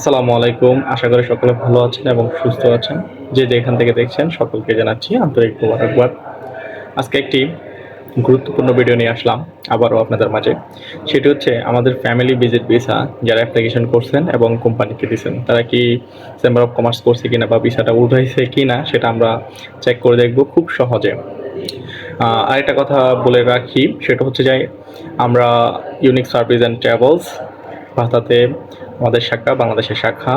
আসসালামু আলাইকুম। আশা করি সকলে ভালো আছেন এবং সুস্থ আছেন। যে যেখান থেকে দেখছেন সকলকে জানাচ্ছি আন্তরিক মোবারকবাদ। আজকে একটি গুরুত্বপূর্ণ ভিডিও নিয়ে আসলাম, আবারও আপনাদের মাঝে। সেটি হচ্ছে আমাদের ফ্যামিলি ভিজিট ভিসা যারা অ্যাপ্লিকেশন করছেন এবং কোম্পানিকে দিয়েছেন তারা কি চেম্বার অফ কমার্স করছে কিনা বা ভিসাটা উঠাইছে কি না সেটা আমরা চেক করে দেখব খুব সহজে। আরেকটা কথা বলে রাখি, সেটা হচ্ছে যে আমরা ইউনিক সার্ভিস অ্যান্ড ট্রাভেলস ভাতাতে আমাদের শাখা, বাংলাদেশের শাখা।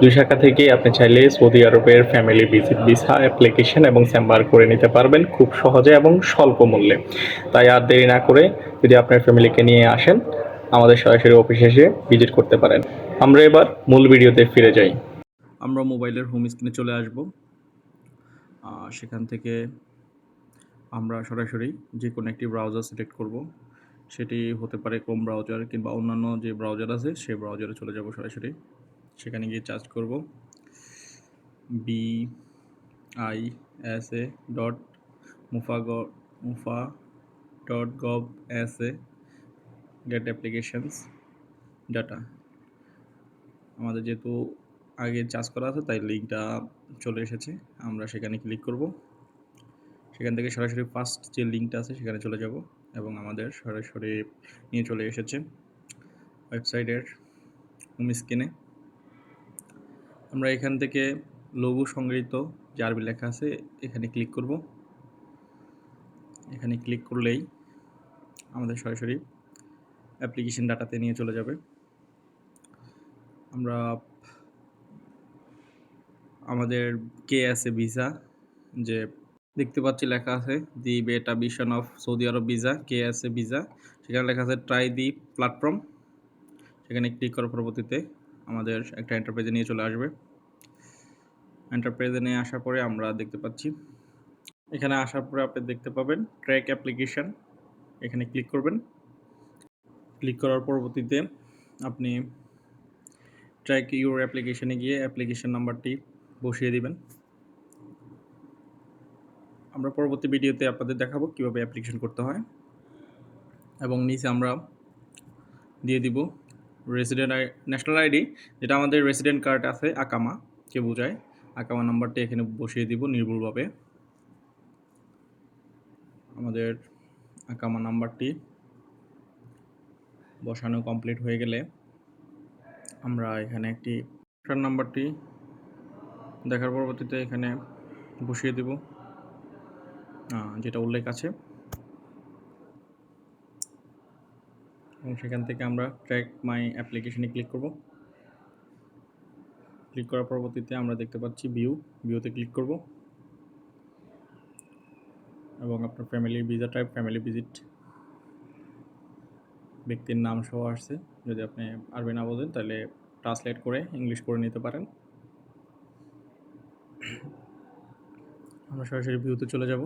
দুই শাখা থেকে আপনি চাইলে সৌদি আরবের ফ্যামিলি ভিজিট ভিসা অ্যাপ্লিকেশন এবং চেম্বার করে নিতে পারবেন খুব সহজে এবং স্বল্প মূল্যে। তাই আর দেরি না করে যদি আপনার ফ্যামিলিকে নিয়ে আসেন, আমাদের সরাসরি অফিসে এসে ভিজিট করতে পারেন। আমরা এবার মূল ভিডিওতে ফিরে যাই। আমরা মোবাইলের হোম স্ক্রিনে চলে আসব। সেখান থেকে আমরা সরাসরি যে কোনো একটি ব্রাউজার সিলেক্ট করব। সেটি হতে পারে ক্রোম ব্রাউজার কিংবা অন্যান্য যে ব্রাউজার আছে, সেই ব্রাউজারে চলে যাব সরাসরি। সেখানে গিয়ে চার্জ করব। V I S A dot মুফা গ মুফা dot gov S A get applications data আমাদের যেহেতু আগে চার্জ করা আছে, তাই লিঙ্কটা চলে এসেছে। আমরা সেখানে ক্লিক করব। সেখান থেকে সরাসরি ফার্স্ট যে লিঙ্কটা আছে, সেখানে চলে যাব। এবং আমাদের সরাসরি নিয়ে চলে এসেছে ওয়েবসাইটের হোম স্ক্রিনে আমরা এখান থেকে লঘু সংগৃহীত যে আরবি লেখা আছে, এখানে ক্লিক করব। এখানে ক্লিক করলেই আমাদের সরাসরি অ্যাপ্লিকেশন ডাটাতে নিয়ে চলে যাবে। আমরা আমাদের কে আছে ভিসা, যে দেখতে পাচ্ছি লেখা আছে, the beta vision of Saudi Arabia visa কে আছে ভিসা। সেখানে লেখা আছে, ট্রাই দি প্ল্যাটফর্ম। সেখানে ক্লিক করার পরবর্তীতে আমাদের একটা এন্টারপ্রাইজে নিয়ে চলে আসবে। এন্টারপ্রাইজে নিয়ে আসার পরে আমরা দেখতে পাচ্ছি, এখানে আসার পরে আপনি দেখতে পাবেন ট্র্যাক অ্যাপ্লিকেশন এখানে ক্লিক করবেন। ক্লিক করার পরবর্তীতে আপনি ট্র্যাক ইউর অ্যাপ্লিকেশনে গিয়ে অ্যাপ্লিকেশন নাম্বারটি বসিয়ে দিবেন। আমরা পরবর্তী ভিডিওতে আপনাদের দেখাবো কীভাবে অ্যাপ্লিকেশন করতে হয়। এবং নিচে আমরা দিয়ে দিব রেসিডেন্ট আই ন্যাশনাল আইডি যেটা আমাদের রেসিডেন্ট কার্ড আছে, আকামা, কে বোঝায়? আকামা নাম্বারটি এখানে বসিয়ে দিব নির্ভুলভাবে। আমাদের আকামা নাম্বারটি বসানো কমপ্লিট হয়ে গেলে আমরা এখানে একটি নাম্বারটি দেখার পরবর্তীতে এখানে বসিয়ে দেব। যেটা উল্লেখ আছে। এবং সেখান থেকে আমরা ট্র্যাক মাই অ্যাপ্লিকেশনে ক্লিক করব। ক্লিক করার পরবর্তীতে আমরা দেখতে পাচ্ছি ভিউ ভিউতে ক্লিক করব। এবং আপনার ফ্যামিলি ভিজা টাইপ ফ্যামিলি ভিজিট ব্যক্তির নাম সহ আসছে। যদি আপনি আরবি না বোঝেন, তাহলে ট্রান্সলেট করে ইংলিশ করে নিতে পারেন। আমরা সরাসরি ভিউতে চলে যাব।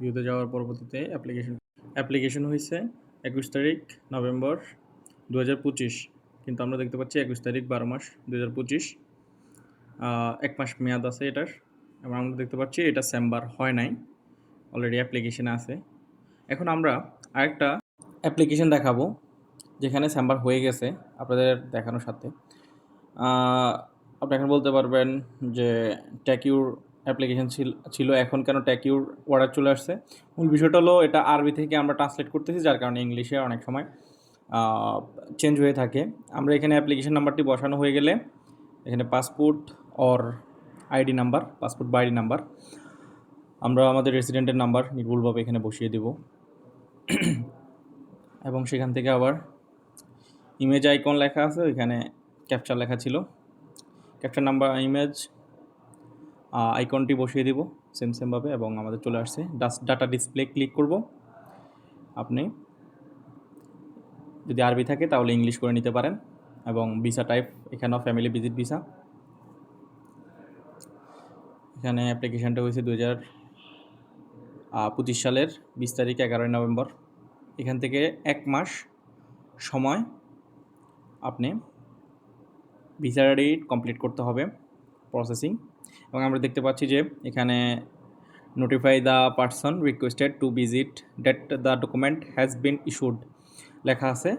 ভিউতে যাওয়ার পরবর্তীতে অ্যাপ্লিকেশন অ্যাপ্লিকেশন হয়েছে একুশ তারিখ নভেম্বর দু হাজার পঁচিশ। কিন্তু আমরা দেখতে পাচ্ছি একুশ তারিখ বারো মাস দু হাজার পঁচিশ এক মাস মেয়াদ আছে এটার। এবং আমরা দেখতে পাচ্ছি এটা চেম্বার হয় নাই। অলরেডি অ্যাপ্লিকেশনে আছে। এখন আমরা আরেকটা অ্যাপ্লিকেশন দেখাবো, যেখানে চেম্বার হয়ে গেছে আপনাদের দেখানোর সাথে। আপনি এখন বলতে পারবেন যে ট্যাকিউর অ্যাপ্লিকেশন ছিল এখন কেন ট্যাকিউর অর্ডার চলে আসছে। মূল বিষয়টা হলো, এটা আরবি থেকে আমরা ট্রান্সলেট করতেছি, যার কারণে ইংলিশে অনেক সময় চেঞ্জ হয়ে থাকে। আমরা এখানে অ্যাপ্লিকেশন নাম্বারটি বসানো হয়ে গেলে, এখানে passport or ID number passport বা আইডি নাম্বার আমরা আমাদের রেসিডেন্টের নাম্বার নির্ভুলভাবে এখানে বসিয়ে দেব। এবং সেখান থেকে আবার ইমেজ আইকন লেখা আছে, ওইখানে ক্যাপচার লেখা ছিল। ক্যাপচার নাম্বার ইমেজ আইকনটি বসিয়ে দিব সেম সেমভাবে এবং আমাদের চলে আসছে ডাটা ডিসপ্লে ক্লিক করব। আপনি যদি আরবি থাকে, তাহলে ইংলিশ করে নিতে পারেন, এবং ভিসা টাইপ এখানেও ফ্যামিলি ভিজিট ভিসা এখানে অ্যাপ্লিকেশানটা হয়েছে দু হাজার পঁচিশ সালের বিশ তারিখ, এগারোই নভেম্বর। এখান থেকে এক মাস সময় আপনি ভিসা ডেট কমপ্লিট করতে হবে প্রসেসিং এবং আমরা দেখতে পাচ্ছি যে এখানে notify the person requested to visit date the document has been issued লেখা আছে,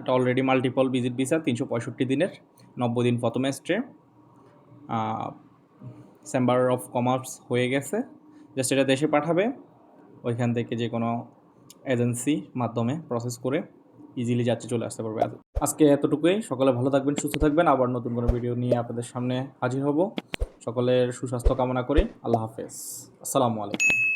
এটা অলরেডি মাল্টিপল ভিজিট ভিসা তিনশো পঁয়ষট্টি দিনের, নব্বই দিন প্রথম স্টে চেম্বার অফ কমার্স হয়ে গেছে জাস্ট এটা দেশে পাঠাবে, ওইখান থেকে যে কোনো এজেন্সি মাধ্যমে প্রসেস করে ইজিলি যাচ্ছে চলে আসতে পারবে। আজ- আজকে এতটুকুই, সকালে ভালো থাকবেন, সুস্থ থাকবেন, আবার নতুন কোনো ভিডিও নিয়ে আপনাদের সামনে হাজির হব। সকলের সুস্বাস্থ্য কামনা করে। আল্লাহ হাফেজ। আসসালামু আলাইকুম।